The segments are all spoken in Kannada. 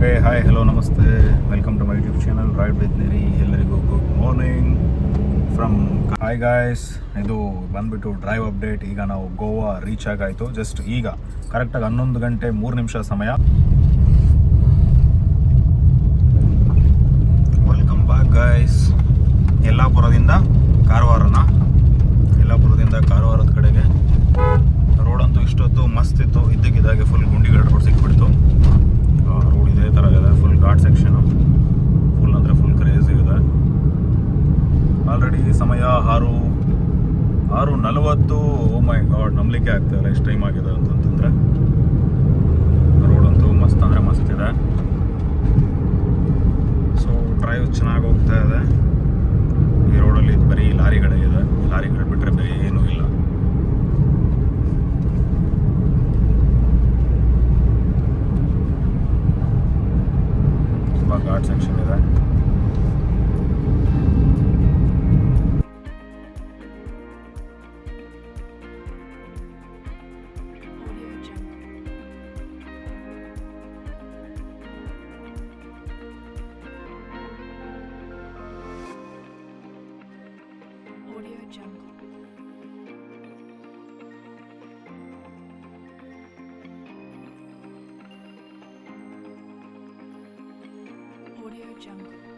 Hey hi hello namaste welcome to my YouTube channel ride with Neeri ಎಲ್ಲರಿಗೂ good morning from hi guys ಇದು ಬಂದ್ಬಿಟ್ಟು ಡ್ರೈವ್ ಅಪ್ಡೇಟ್ ಈಗ ನಾವು ಗೋವಾ ರೀಚ್ ಆಗಾಯಿತು. ಜಸ್ಟ್ ಈಗ ಕರೆಕ್ಟಾಗಿ ಹನ್ನೊಂದು ಗಂಟೆ ಮೂರು ನಿಮಿಷ ಸಮಯ. ವೆಲ್ಕಮ್ ಬ್ಯಾಕ್ ಗಾಯ್ಸ್ ಯಲ್ಲಾಪುರದಿಂದ ಕಾರವಾರನ Audio Jungle.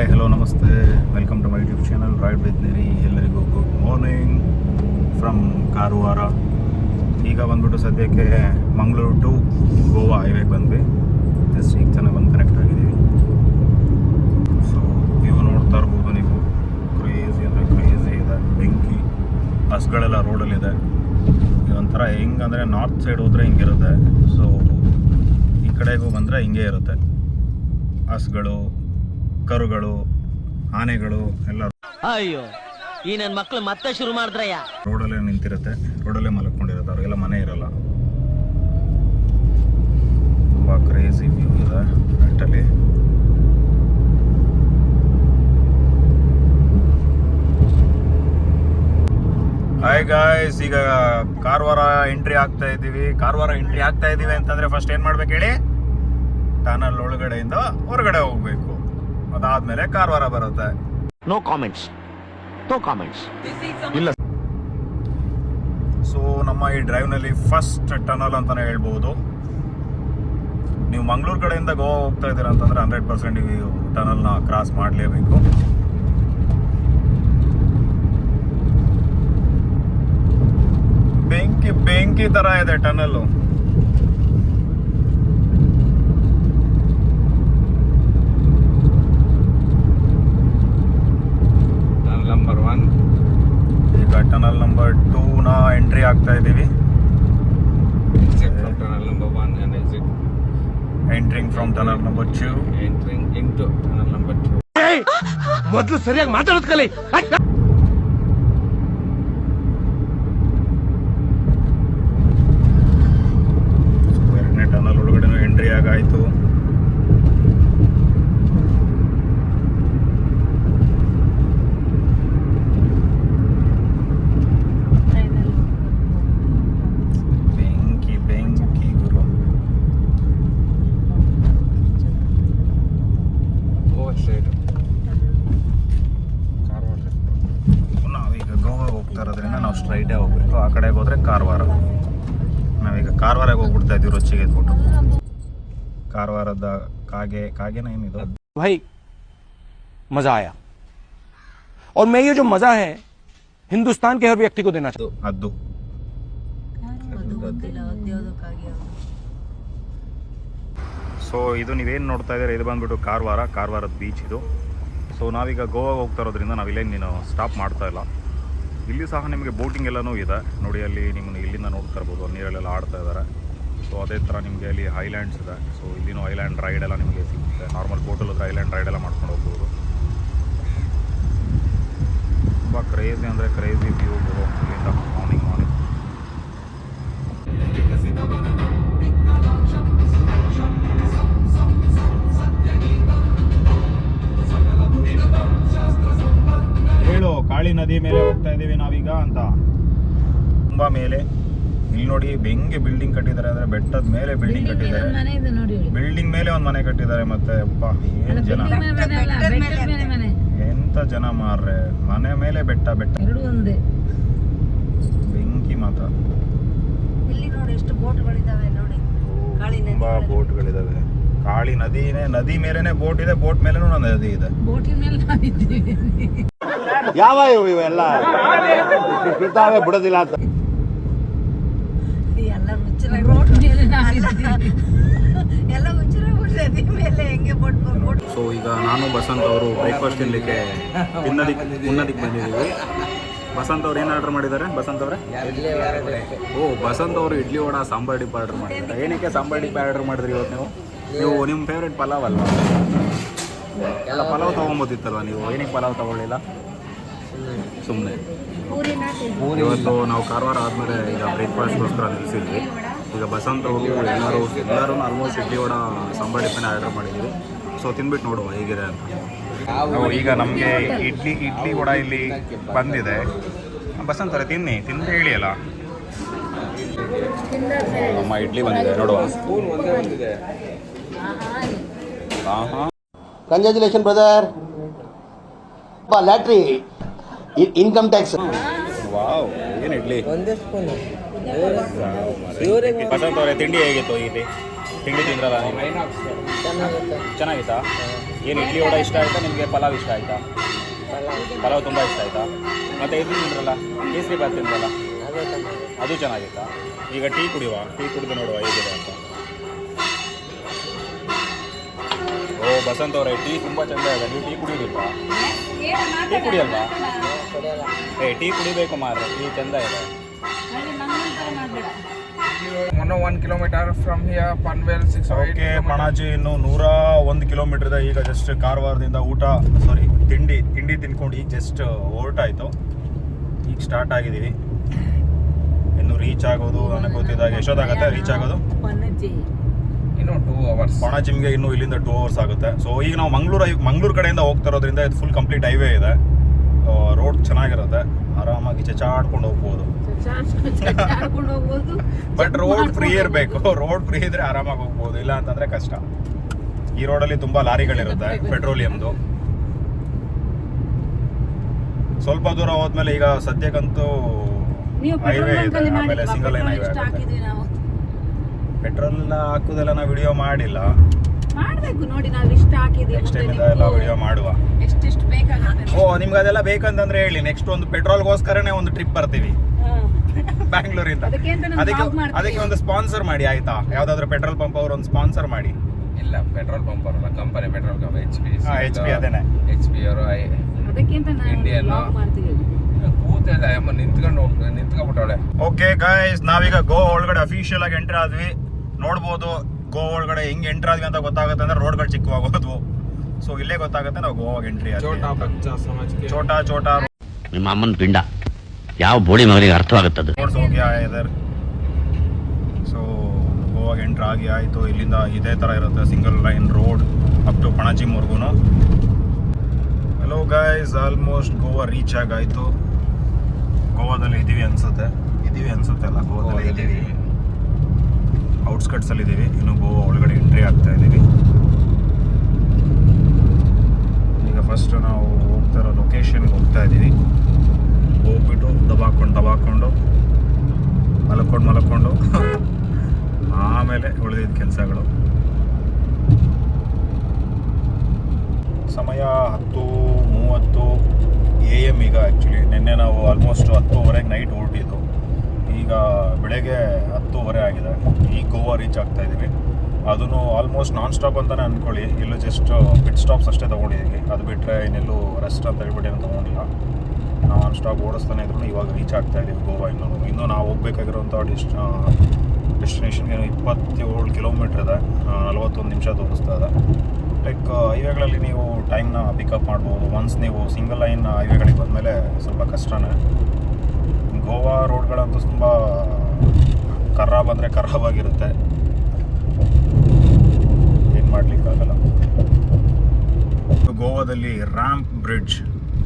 Hi hello namaste welcome to my YouTube channel ride with Neeri ಎಲ್ಲರಿಗೂ ಗುಡ್ ಮಾರ್ನಿಂಗ್ ಫ್ರಮ್ ಕಾರವಾರ ಈಗ ಬಂದ್ಬಿಟ್ಟು ಸದ್ಯಕ್ಕೆ ಮಂಗಳೂರು ಟು ಗೋವಾ ಹೈವೇಗೆ ಬಂದ್ವಿ. ಜಸ್ಟ್ ಈಗ ಚೆನ್ನಾಗಿ ಬಂದು ಕನೆಕ್ಟ್ ಆಗಿದ್ದೀವಿ. ಸೊ ನೀವು ನೋಡ್ತಾ ಇರ್ಬೋದು ನೀವು. ಕ್ರೇಜಿ ಅಂದರೆ ಕ್ರೇಜಿ ಇದೆ. ಬೆಂಕಿ, ಬಸ್ಗಳೆಲ್ಲ ರೋಡಲ್ಲಿದೆ. ಇದೊಂಥರ ಹೆಂಗಂದರೆ ನಾರ್ತ್ ಸೈಡ್ ಹೋದರೆ ಹಿಂಗಿರುತ್ತೆ ಸೊ ಈ ಕಡೆಗೂ ಬಂದರೆ ಹಿಂಗೆ ಇರುತ್ತೆ. ಹಸ್ಗಳು ಕರುಗಳು ಆನೆಗಳು ಎಲ್ಲ ಅಯ್ಯೋ ಈ ನನ್ನ ಮಕ್ಳು ಮತ್ತೆ ಶುರು ಮಾಡಿದ್ರಯ್ಯ. ರೋಡಲ್ಲೇ ನಿಂತಿರುತ್ತೆ ರೋಡಲ್ಲೇ ಮಲ್ಕೊಂಡಿರುತ್ತೆ ಅವ್ರಿಗೆಲ್ಲ ಮನೆ ಇರಲ್ಲ. ತುಂಬ ಕ್ರೇಜಿ ವ್ಯೂ ಇದೆ ಫ್ರಂಟಲ್ಲಿ ಹಾಯ್ ಗಾಯ್ಸ್ ಈಗ ಕಾರವಾರ ಎಂಟ್ರಿ ಆಗ್ತಾ ಇದ್ದೀವಿ. ಕಾರವಾರ ಎಂಟ್ರಿ ಆಗ್ತಾ ಇದ್ದೀವಿ ಅಂತಂದ್ರೆ ಫಸ್ಟ್ ಏನ್ ಮಾಡ್ಬೇಕು ಹೇಳಿ? ಟನಲ್ ಒಳಗಡೆಯಿಂದ ಹೊರಗಡೆ ಹೋಗ್ಬೇಕು. ಅದಾದ್ಮೇಲೆ ಕಾರವಾರ ಬರುತ್ತೆ. ನೋ ಕಾಮೆಂಟ್ಸ್ ನೋ ಕಾಮೆಂಟ್ಸ್ ಇಲ್ಲ. ಸೊ ನಮ್ಮ ಈ ಡ್ರೈವ್ನಲ್ಲಿ ಫಸ್ಟ್ ಟನಲ್ ಅಂತಾನೆ ಹೇಳ್ಬೋದು. ನೀವು ಮಂಗಳೂರು ಕಡೆಯಿಂದ ಗೋವಾ ಹೋಗ್ತಾ ಇದ್ದೀರಾ ಅಂತಂದ್ರೆ ಹಂಡ್ರೆಡ್ ಪರ್ಸೆಂಟ್ ನೀವು ಟನಲ್ನ ಕ್ರಾಸ್ ಮಾಡಲೇಬೇಕು. ಬೆಂಕಿ ಬೆಂಕಿ ತರ ಇದೆ ಟನಲ್ಲು Tunnel number one, ಈಗ ಟನಲ್ ನಂಬರ್ ಟೂನ ಇದ್ದೀವಿ. N six from tunnel number one entering from tunnel number two entering ಎಂಟು ನಂಬರ್ ಟು ಮೊದಲು ಸರಿಯಾಗಿ ಮಾತಾಡೋದು ಕಲಿ ಕಾರವಾರದ ಕಾಗೆ ಕಾಗೆನ ಏನಿದು भाई मजा आया और मैं ये जो मजा है हिंदुस्तान के हर व्यक्ति को देना चाहता ಅದ್ದು ಸೊ ಇದು ನೀವೇನು ನೋಡ್ತಾ ಇದ್ದೀರಾ ಇದು ಬಂದ್ಬಿಟ್ಟು ಕಾರವಾರ ಕಾರವಾರದ ಬೀಚ್ ಇದು ಸೊ ನಾವೀಗ ಗೋವಾಗ ಹೋಗ್ತಾ ಇರೋದ್ರಿಂದ ನಾವಿಲ್ಲೇನು ನೀನು ಸ್ಟಾಪ್ ಮಾಡ್ತಾ ಇಲ್ಲ ಇಲ್ಲಿ ಸಹ ನಿಮಗೆ ಬೋಟಿಂಗ್ ಎಲ್ಲನೂ ಇದೆ ನೋಡಿ ಅಲ್ಲಿ ನಿಮ್ಮನ್ನು ಇಲ್ಲಿಂದ ನೋಡ್ತಾ ಇರ್ಬೋದು ಅಲ್ಲಿ ನೀರಲ್ಲೆಲ್ಲ ಆಡ್ತಾ ಇದ್ದಾರೆ ಸೊ ಅದೇ ಥರ ನಿಮಗೆ ಅಲ್ಲಿ ಹೈಲ್ಯಾಂಡ್ಸ್ ಇದೆ. ಸೊ ಇಲ್ಲಿನೂ ಐಲ್ಯಾಂಡ್ ರೈಡ್ ಎಲ್ಲ ನಿಮಗೆ ಸಿಗುತ್ತೆ. ನಾರ್ಮಲ್ ಬೋಟಲ್ ಹೋದರೆ ಐಲ್ಯಾಂಡ್ ರೈಡ್ ಎಲ್ಲ ಮಾಡ್ಕೊಂಡು ಹೋಗ್ಬೋದು. ತುಂಬ ಕ್ರೇಜಿ ಅಂದರೆ ಕ್ರೇಜಿ ವ್ಯೂ ಬರೋ ಇಲ್ಲಿಂದ ಮಾರ್ನಿಂಗ್ ಮಾರ್ನಿಂಗ್ ಹೇಳು, ಕಾಳಿ ನದಿ ಮೇಲೆ ಹೋಗ್ತಾ ಇದ್ದೀವಿ ನಾವೀಗ ಅಂತ. ತುಂಬ ಮೇಲೆ. ಇಲ್ಲಿ ನೋಡಿ ಹೆಂಗೆ ಬಿಲ್ಡಿಂಗ್ ಕಟ್ಟಿದ್ದಾರೆ ಅಂದ್ರೆ ಬೆಟ್ಟದ ಮೇಲೆ ಬಿಲ್ಡಿಂಗ್ ಕಟ್ಟಿದ್ದಾರೆ. ಮನೆ ಇದೆ ನೋಡಿ ಬಿಲ್ಡಿಂಗ್ ಮೇಲೆ ಒಂದು ಮನೆ ಕಟ್ಟಿದ್ದಾರೆ ಮತ್ತೆ ಅಪ್ಪ ಏನ್ ಜನ? ಎಂತ ಜನ ಮಾರ್ರೆ? ಮನೆ ಮೇಲೆ ಬೆಟ್ಟ ಬೆಟ್ಟ. ಎರಡು ಒಂದೇ. ಬೆಂಕಿ ಮಾತ್ರ. ತುಂಬಾ ನೋಡಿ ಎಷ್ಟು ಬೋಟ್ಗಳಿದಾವೆ ನೋಡಿ. ಕಾಳಿ ನದಿ ತುಂಬಾ ಬೋಟ್ಗಳಿದಾವೆ. ಕಾಳಿ ನದಿನೇ ನದಿ ಮೇಲೆನೆ ಬೋಟ್ ಇದೆ ಬೋಟ್ ಮೇಲೆ ಒಂದು ನದಿ ಇದೆ. ಯಾವ ಇವೆಲ್ಲ? ಬಿಡ್ತಾವೆ ಬಿಡೋದಿಲ್ಲ ಅಂತ. ಎಲ್ಲ ರೋಡ್ ಮೇಲೆ ಎಲ್ಲ ನದಿ ಮೇಲೆ ಹೆಂಗೆ ಬಟ್ ಸೊ ಈಗ ನಾನು ಬಸಂತ್ ಅವರು ಬ್ರೇಕ್ಫಾಸ್ಟ್ ತಿನ್ನಲಿಕ್ಕೆ ತಿನ್ನೋದಿಕ್ಕೆ ತಿನ್ನೋದಿಕ್ಕೆ ಬಂದಿದ್ದೀವಿ. ಬಸಂತ್ ಅವ್ರು ಏನು ಆರ್ಡರ್ ಮಾಡಿದ್ದಾರೆ? ಬಸಂತ್ ಅವರೇ? ಓ ಬಸಂತ್ ಅವರು ಇಡ್ಲಿ ವಡ ಸಾಂಬಾರ್ ಡಿಪ್ಪ ಆರ್ಡರ್ ಮಾಡಿದ್ದಾರೆ. ಏನಕ್ಕೆ ಸಾಂಬಾರ್ ಡಿಪ್ಪ ಆರ್ಡರ್ ಮಾಡಿದ್ರಿ ಇವತ್ತು ನೀವು? ನೀವು ನಿಮ್ಮ ಫೇವ್ರೆಟ್ ಪಲಾವ್ ಅಲ್ವಾ? ಎಲ್ಲ ಪಲಾವ್ ತೊಗೊಬೋದಿತ್ತಲ್ವ ನೀವು? ಏನಕ್ಕೆ ಪಲಾವ್ ತೊಗೊಳ್ಳಿಲ್ಲ? ಸುಮ್ಮನೆ ಇವತ್ತು ನಾವು ಕಾರವಾರ ಆದಮೇಲೆ ಈಗ ಬ್ರೇಕ್ಫಾಸ್ಟ್ಗೋಸ್ಕರ ನಿಲ್ಲಿಸಿದ್ವಿ ಈಗ ಬಸಂತ ಹೋಗಿ ಎಲ್ಲರೂ ಎಲ್ಲರೂ almost idli vada sambar tiffin order ಮಾಡಿದ್ದೀವಿ. ಸೊ ತಿನ್ಬಿಟ್ಟು ನೋಡುವ ಹೇಗಿದೆ ಅಂತ. ಈಗ ನಮಗೆ ಇಡ್ಲಿ ಇಡ್ಲಿ ವಡ ಇಲ್ಲಿ ಬಂದಿದೆ. ಬಸಂತ ಅವರೇ ತಿನ್ನಿ. ತಿಂದು ಹೇಳಿ ಅಲ್ಲ ನಮ್ಮ ಇಡ್ಲಿ ಬಂದಿದೆ ನೋಡುವ. ಸ್ಪೂನ್ ಒಂದೇ congratulation brother lottery income tax wow ಏನು ಇಡ್ಲಿ? ಬಸಂತ್ ಅವರೇ, ತಿಂಡಿ ಹೇಗಿತ್ತು ಇಲ್ಲಿ? ತಿಂಡಿ ತಿಂದ್ರಲ್ಲ ಚೆನ್ನಾಗಿತ್ತಾ? ಏನು ಇಡ್ಲಿ ವಡ ಇಷ್ಟ ಆಯ್ತಾ, ನಿಮಗೆ ಪಲಾವ್ ಇಷ್ಟ ಆಯ್ತಾ? ಪಲಾವ್ ತುಂಬ ಇಷ್ಟ ಆಯ್ತಾ? ಮತ್ತೆ ಇದು ತಿಂದ್ರಲ್ಲ, ಕೇಸರಿ ಬಾತ್ ತಿಂದ್ರಲ್ಲ? ಅದು ಚೆನ್ನಾಗಿತ್ತಾ? ಈಗ ಟೀ ಕುಡಿಯುವ, ಟೀ ಕುಡಿದು ನೋಡುವ ಹೇಗಿದೆ ಅಂತ. ಓ ಬಸಂತ್ ಅವರೇ, ಟೀ ತುಂಬ ಚೆಂದ ಇದೆ. ನೀವು ಟೀ ಕುಡಿಯೋದಿಲ್ವಾ? ಟೀ ಕುಡಿಯಲ್ವಾ? ಏ, ಟೀ ಕುಡಿಬೇಕು ಮಾರ್ರೆ, ಟೀ ಚೆಂದ ಇದೆ. One kilometre from here Panvel six okay Panaji ಇನ್ನು ನೂರ ಒಂದು ಕಿಲೋಮೀಟರ್ ಇದೆ. ಈಗ ಜಸ್ಟ್ ಕಾರವಾರದಿಂದ ಊಟ ಸಾರಿ ತಿಂಡಿ ತಿಂಡಿ ತಿನ್ಕೊಂಡು ಈಗ ಜಸ್ಟ್ ಹೊರಟಾಯ್ತು. ಈಗ ಸ್ಟಾರ್ಟ್ ಆಗಿದ್ದೀವಿ. ಇನ್ನು ರೀಚ್ ಆಗೋದು ನನಗೆ ಗೊತ್ತಿದ್ದಾಗ ಎಷ್ಟೊತ್ತಾಗತ್ತೆ ರೀಚ್ ಆಗೋದು? ಇನ್ನು ಟೂ ಅವರ್ಸ್ ಪಣಜಿಮ್ಗೆ ಇನ್ನು ಇಲ್ಲಿಂದ ಟೂ ಅವರ್ಸ್ ಆಗುತ್ತೆ. ಸೊ ಈಗ ನಾವು ಮಂಗ್ಳೂರು ಮಂಗ್ಳೂರು ಕಡೆಯಿಂದ ಹೋಗ್ತಾ ಇರೋದ್ರಿಂದ ಇದು ಫುಲ್ ಕಂಪ್ಲೀಟ್ ಹೈವೇ ಇದೆ. ರೋಡ್ ಚೆನ್ನಾಗಿರುತ್ತೆ. ಆರಾಮಾಗಿ ಚಚಾಡ್ಕೊಂಡು ಹೋಗ್ಬೋದು ಆಡ್ಕೊಂಡು ಹೋಗ್ಬೋದು. ಬಟ್ ರೋಡ್ ಫ್ರೀ ಇರಬೇಕು. ರೋಡ್ ಫ್ರೀ ಇದ್ರೆ ಆರಾಮಾಗಿ ಹೋಗ್ಬೋದು. ಇಲ್ಲ ಅಂತಂದ್ರೆ ಕಷ್ಟ. ಈ ರೋಡಲ್ಲಿ ತುಂಬಾ ಲಾರಿಗಳಿರುತ್ತೆ ಪೆಟ್ರೋಲಿಯಂದು. ಸ್ವಲ್ಪ ದೂರ ಹೋದ್ಮೇಲೆ ಈಗ ಸದ್ಯಕ್ಕಂತೂ ಹೈವೇ ಇದೆ. ಆಮೇಲೆ ಸಿಂಗಲ್ ಲೈನ್ ಹೈವೇ ಪೆಟ್ರೋಲ್ ಎಲ್ಲ ಹಾಕುದೆಲ್ಲ ನಾವು ವಿಡಿಯೋ ಮಾಡಿಲ್ಲ. ಮಾಡಬೇಕು ನೋಡಿ ನಾವು ಇಷ್ಟ ಹಾಕಿದ್ವಿ ನೆಕ್ಸ್ಟ್ ಟೈಮ್ ಎಲ್ಲ ವಿಡಿಯೋ ಮಾಡುವ. ಎಷ್ಟು ಬೇಕಾಗುತ್ತೆ ಓ ನಿಮ್ಗೆ ಅದೆಲ್ಲ ಬೇಕಂತಂದ್ರೆ ಹೇಳಿ ನೆಕ್ಸ್ಟ್ ಒಂದು ಪೆಟ್ರೋಲ್ಗೋಸ್ಕರನೇ ಒಂದು ಟ್ರಿಪ್ ಬರ್ತೀವಿ. ಹಾ. ಬ್ಯಾಂಗ್ಳೂರಿಂದ. ಅದಕ್ಕೆ ಅಂತ ಅದಕ್ಕೆ ಒಂದು ಸ್ಪಾನ್ಸರ್ ಮಾಡಿ ಆಯ್ತಾ? ಯಾವ್ದಾದ್ರು ಪೆಟ್ರೋಲ್ ಪಂಪ್ ಅವರು ಒಂದು ಸ್ಪಾನ್ಸರ್ ಮಾಡಿ. ಇಲ್ಲ ಪೆಟ್ರೋಲ್ ಪಂಪ್ ಅವರಲ್ಲ company petrol pump H P H P ಅದೇನೆ. ಎಚ್ ಪಿ ಅವರು ಕೂತಿಲ್ಲ ಅಮ್ಮ ನಿಂತ್ಕೊಂಡು ಹೋಗ್ ನಿಂತ್ಕೊಂಡ್ಬಿಟ್ಟವಳೆ ಓಕೆ ಗಾಯ್ಸ್ ನಾವೀಗ ಗೋ ಒಳಗಡೆ ಅಫಿಷಿಯಲ್ ಆಗಿ ಎಂಟರ್ ಆದ್ವಿ. ನೋಡ್ಬೋದು ಗೋ ಒಳಗಡೆ ಹೆಂಗ್ ಎಂಟರ್ ಆದ್ವಿ ಅಂತ ಗೊತ್ತಾಗುತ್ತೆ ಅಂದ್ರೆ ರೋಡ್ಗಳು ಚಿಕ್ಕವಾಗೋದ್ವು. ಸೊ ಇಲ್ಲೇ ಗೊತ್ತಾಗುತ್ತೆ ನಾವು ಗೋವಾಗ ಎಂಟ್ರಿ ಚೋಟಾ ಚೋಟಾ ನಿಮ್ಮ ಅಮ್ಮನ ಪಿಂಡ. ಯಾವ ಬೋಳಿ ಮಗನಿಗೆ ಅರ್ಥವಾಗುತ್ತದೆ ಆಗುತ್ತೆ ಹೋಗಿ ಇದರ್. ಸೊ ಗೋವಾಗ ಎಂಟ್ರ್ ಆಗಿ ಆಯಿತು. ಇಲ್ಲಿಂದ ಇದೇ ತರ ಇರುತ್ತೆ single line road up to ಪಣಜಿಮ್ವರೆಗೂ hello guys almost Goa reach ಆಗಾಯಿತು ಗೋವಾದಲ್ಲಿ ಇದ್ದೀವಿ ಅನ್ಸುತ್ತೆ. ಇದೀವಿ ಅನ್ಸುತ್ತೆ ಅಲ್ಲ ಗೋವಾದಲ್ಲಿ ಇದ್ದೀವಿ ಔಟ್ಸ್ಕಟ್ಸ್ ಅಲ್ಲಿ ಇದೀವಿ. ಇನ್ನು ಗೋವಾ ಒಳಗಡೆ ಎಂಟ್ರಿ ಆಗ್ತಾ ಇದ್ದೀವಿ ಈಗ ಫಸ್ಟ್ ನಾವು ಹೋಗ್ತಾ ಇರೋ ಲೊಕೇಶನ್ಗೆ ಹೋಗ್ತಾ ಇದ್ದೀವಿ. ಹೋಗ್ಬಿಟ್ಟು ದಬಾಕೊಂಡು ದಬಾಕೊಂಡು, ಮಲ್ಕೊಂಡು ಮಲ್ಕೊಂಡು, ಆಮೇಲೆ ಉಳಿದಿದ್ದ ಕೆಲಸಗಳು. ಸಮಯ ಹತ್ತು ಮೂವತ್ತು ಎ ಎಂ ಈಗ ಆ್ಯಕ್ಚುಲಿ ನಿನ್ನೆ ನಾವು ಆಲ್ಮೋಸ್ಟ್ ಹತ್ತುವರೆಗೆ ನೈಟ್ ಹೊರಟಿದ್ದು ಈಗ ಬೆಳಗ್ಗೆ ಹತ್ತುವರೆ ಆಗಿದೆ. ಈಗ ಗೋವಾ ರೀಚ್ ಆಗ್ತಾ ಇದ್ದೀವಿ. ಅದನ್ನು ಆಲ್ಮೋಸ್ಟ್ ನಾನ್ ಸ್ಟಾಪ್ ಅಂತಲೇ ಅಂದ್ಕೊಳ್ಳಿ ಇಲ್ಲೂ ಜಸ್ಟ್ ಪಿಟ್ ಸ್ಟಾಪ್ಸ್ ಅಷ್ಟೇ ತೊಗೊಂಡಿದ್ದೀವಿ ಅದು ಬಿಟ್ಟರೆ ಇನ್ನೆಲ್ಲೂ ರೆಸ್ಟ್ ಅಂತ ಹೇಳ್ಬಿಟ್ಟು ಏನು ತೊಗೊಂಡಿಲ್ಲ. ನಾನ್ ಸ್ಟಾಪ್ ಓಡಿಸ್ತಾನೆ ಇದ್ರು ಇವಾಗ ರೀಚ್ ಆಗ್ತಾ ಇದ್ದೀವಿ ಗೋವಾ ಇನ್ನೂ ಇನ್ನೂ ನಾವು ಹೋಗ್ಬೇಕಾಗಿರುವಂಥ ಡಿಸ್ಟ್ ಡೆಸ್ಟಿನೇಷನ್ಗೆ ಇಪ್ಪತ್ತೇಳು ಕಿಲೋಮೀಟ್ರ್ ಇದೆ. ನಲವತ್ತೊಂದು ನಿಮಿಷ ತೋರಿಸ್ತಾ ಇದೆ. ಲೈಕ್ ಹೈವೇಗಳಲ್ಲಿ ನೀವು ಟೈಮ್ನ ಪಿಕಪ್ ಮಾಡ್ಬೋದು. ಒನ್ಸ್ ನೀವು ಸಿಂಗಲ್ ಲೈನ್ ಹೈವೇಗಳಿಗೆ ಬಂದಮೇಲೆ ಸ್ವಲ್ಪ ಕಷ್ಟನೇ. ಗೋವಾ ರೋಡ್ಗಳಂತೂ ತುಂಬ ಖರಾಬ್ ಅಂದರೆ ಖರಾಬ್ ಆಗಿರುತ್ತೆ ಏನು ಮಾಡಲಿಕ್ಕಾಗಲ್ಲ ಗೋವಾದಲ್ಲಿ ರ್ಯಾಂಪ್ ಬ್ರಿಡ್ಜ್.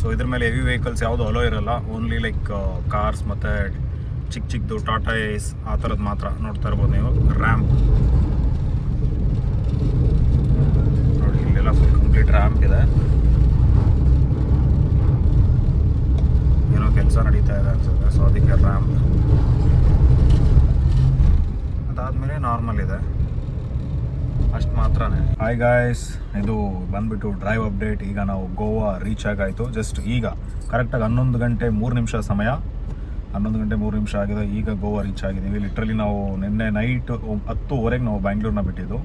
ಸೊ ಇದ್ರ ಮೇಲೆ ಹೆವಿ ವೆಹಿಕಲ್ಸ್ ಯಾವುದು ಅಲೋ ಇರಲ್ಲ. ಓನ್ಲಿ ಲೈಕ್ ಕಾರ್ಸ್ ಮತ್ತು ಚಿಕ್ಕ ಚಿಕ್ಕದು ಟಾಟಾ ಏಸ್ ಆ ಥರದ್ದು ಮಾತ್ರ ನೋಡ್ತಾ ಇರ್ಬೋದು ನೀವು. ರ್ಯಾಂಪ್ ನೋಡಿ ಇಲ್ಲೆಲ್ಲ ಫುಲ್ ಕಂಪ್ಲೀಟ್ ರ್ಯಾಂಪ್ ಇದೆ ಏನೋ ಕೆಲಸ ನಡೀತಾ ಇದೆ ಅನ್ಸುತ್ತೆ ಸೊ ಅದಕ್ಕೆ ರ್ಯಾಂಪ್ ಅದಾದಮೇಲೆ ನಾರ್ಮಲ್ ಇದೆ ಅಷ್ಟು ಮಾತ್ರನೇ ಹಾಯ್ ಗಾಯ್ಸ್ ಇದು ಬಂದ್ಬಿಟ್ಟು ಡ್ರೈವ್ ಅಪ್ಡೇಟ್ ಈಗ ನಾವು ಗೋವಾ ರೀಚ್ ಆಗಾಯಿತು. ಜಸ್ಟ್ ಈಗ ಕರೆಕ್ಟಾಗಿ ಹನ್ನೊಂದು ಗಂಟೆ ಮೂರು ನಿಮಿಷ ಸಮಯ. ಹನ್ನೊಂದು ಗಂಟೆ ಮೂರು ನಿಮಿಷ ಆಗಿದೆ. ಈಗ ಗೋವಾ ರೀಚ್ ಆಗಿದ್ದೀವಿ. ಲಿಟ್ರಲಿ ನಾವು ನಿನ್ನೆ ನೈಟ್ ಹತ್ತುವರೆಗೆ ನಾವು ಬ್ಯಾಂಗ್ಳೂರ್ನ ಬಿಟ್ಟಿದ್ದು.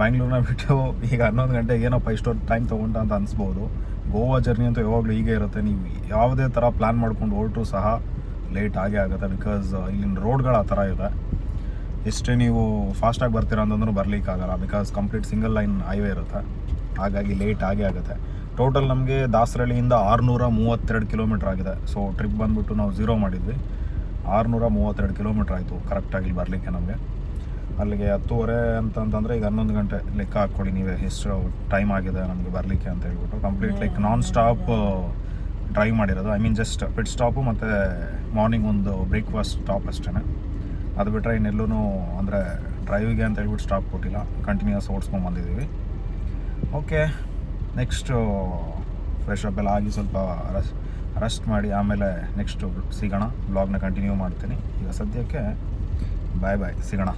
ಬ್ಯಾಂಗ್ಳೂರ್ನ ಬಿಟ್ಟು ಈಗ ಹನ್ನೊಂದು ಗಂಟೆಗೆ ಏನಪ್ಪ ಇಷ್ಟೊಂದು ಟೈಮ್ ತೊಗೊಂಡ ಅಂತ ಅನಿಸ್ಬೋದು. ಗೋವಾ ಜರ್ನಿ ಅಂತೂ ಯಾವಾಗಲೂ ಹೀಗೆ ಇರುತ್ತೆ. ನೀವು ಯಾವುದೇ ಥರ ಪ್ಲ್ಯಾನ್ ಮಾಡ್ಕೊಂಡು ಹೊರಟು ಸಹ ಲೇಟ್ ಆಗೇ ಆಗುತ್ತೆ ಬಿಕಾಸ್ ಇಲ್ಲಿನ ರೋಡ್ಗಳು ಆ ಥರ ಇದೆ. ಎಷ್ಟೇ ನೀವು ಫಾಸ್ಟಾಗಿ ಬರ್ತೀರಾ ಅಂತಂದ್ರೂ ಬರಲಿಕ್ಕಾಗಲ್ಲ because complete single line highway ಇರುತ್ತೆ. ಹಾಗಾಗಿ ಲೇಟ್ ಆಗೇ ಆಗುತ್ತೆ. ಟೋಟಲ್ ನಮಗೆ ದಾಸರಳ್ಳಿಯಿಂದ ಆರುನೂರ ಮೂವತ್ತೆರಡು ಕಿಲೋಮೀಟ್ರ್ ಆಗಿದೆ. ಸೊ ಟ್ರಿಪ್ ಬಂದುಬಿಟ್ಟು ನಾವು ಝೀರೋ ಮಾಡಿದ್ವಿ. ಆರುನೂರ ಮೂವತ್ತೆರಡು ಕಿಲೋಮೀಟ್ರ್ ಆಯಿತು. ಕರೆಕ್ಟಾಗಿ ಬರಲಿಕ್ಕೆ ನಮಗೆ. ಅಲ್ಲಿಗೆ ಹತ್ತುವರೆ ಅಂತಂತಂದರೆ ಈಗ ಹನ್ನೊಂದು ಗಂಟೆ ಲೆಕ್ಕ ಹಾಕ್ಕೊಳ್ಳಿ ನೀವೇ. ಎಷ್ಟು ಟೈಮ್ ಆಗಿದೆ ನಮಗೆ ಬರಲಿಕ್ಕೆ ಅಂತ ಹೇಳ್ಬಿಟ್ಟು complete like non stop drive ಮಾಡಿರೋದು. I mean just pit stop ಮತ್ತು ಮಾರ್ನಿಂಗ್ ಒಂದು ಬ್ರೇಕ್ಫಾಸ್ಟ್ ಸ್ಟಾಪ್ ಅಷ್ಟೇ ಅದು ಬಿಟ್ಟರೆ ಇನ್ನೆಲ್ಲೂ ಅಂದರೆ ಡ್ರೈವಿಗೆ ಅಂತ ಹೇಳ್ಬಿಟ್ಟು ಸ್ಟಾಪ್ ಕೊಟ್ಟಿಲ್ಲ. ಕಂಟಿನ್ಯೂಸ್ ಓಡಿಸ್ಕೊಂಡು ಬಂದಿದ್ದೀವಿ. ಓಕೆ ನೆಕ್ಸ್ಟು ಫ್ರೆಶ್ ಅಪ್ ಎಲ್ಲ ಆಗಿ ಸ್ವಲ್ಪ ರಸ್ ರೆಸ್ಟ್ ಮಾಡಿ ಆಮೇಲೆ ನೆಕ್ಸ್ಟು ಸಿಗೋಣ. ಬ್ಲಾಗ್ನ ಕಂಟಿನ್ಯೂ ಮಾಡ್ತೀನಿ. ಈಗ ಸದ್ಯಕ್ಕೆ ಬಾಯ್ ಬಾಯ್ ಸಿಗೋಣ.